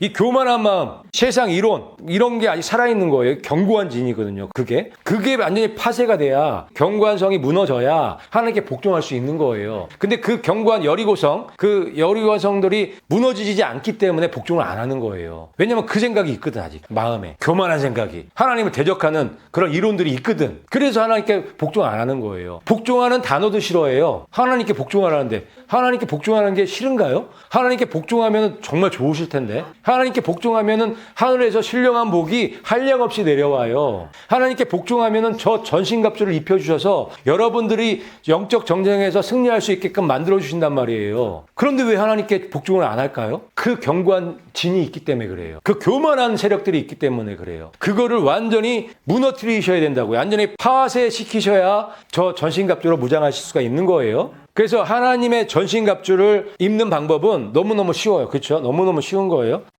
이 교만한 마음, 세상 이론 이런 게 아직 살아있는 거예요. 견고한 진이거든요. 그게 그게 완전히 파쇄가 돼야 견고한 성이 무너져야 하나님께 복종할 수 있는 거예요. 근데 그 견고한 여리고성, 그 여리고성들이 무너지지 않기 때문에 복종을 안 하는 거예요. 왜냐면 그 생각이 있거든 아직 마음에 교만한 생각이 하나님을 대적하는 그런 이론들이 있거든. 그래서 하나님께 복종 안 하는 거예요. 복종하는 단어도 싫어해요. 하나님께 복종하라는데 하나님께 복종하는 게 싫은가요? 하나님께 복종하면 정말 좋으실 텐데 하나님께 복종하면은 하늘에서 신령한 복이 한량 없이 내려와요. 하나님께 복종하면은 저 전신갑주를 입혀 주셔서 여러분들이 영적 정쟁에서 승리할 수 있게끔 만들어 주신단 말이에요. 그런데 왜 하나님께 복종을 안 할까요? 그 견고한 진이 있기 때문에 그래요. 그 교만한 세력들이 있기 때문에 그래요. 그거를 완전히 무너뜨리셔야 된다고요. 완전히 파쇄시키셔야 저 전신갑주로 무장하실 수가 있는 거예요. 그래서 하나님의 전신갑주를 입는 방법은 너무너무 쉬워요. 그렇죠? 너무너무 쉬운 거예요.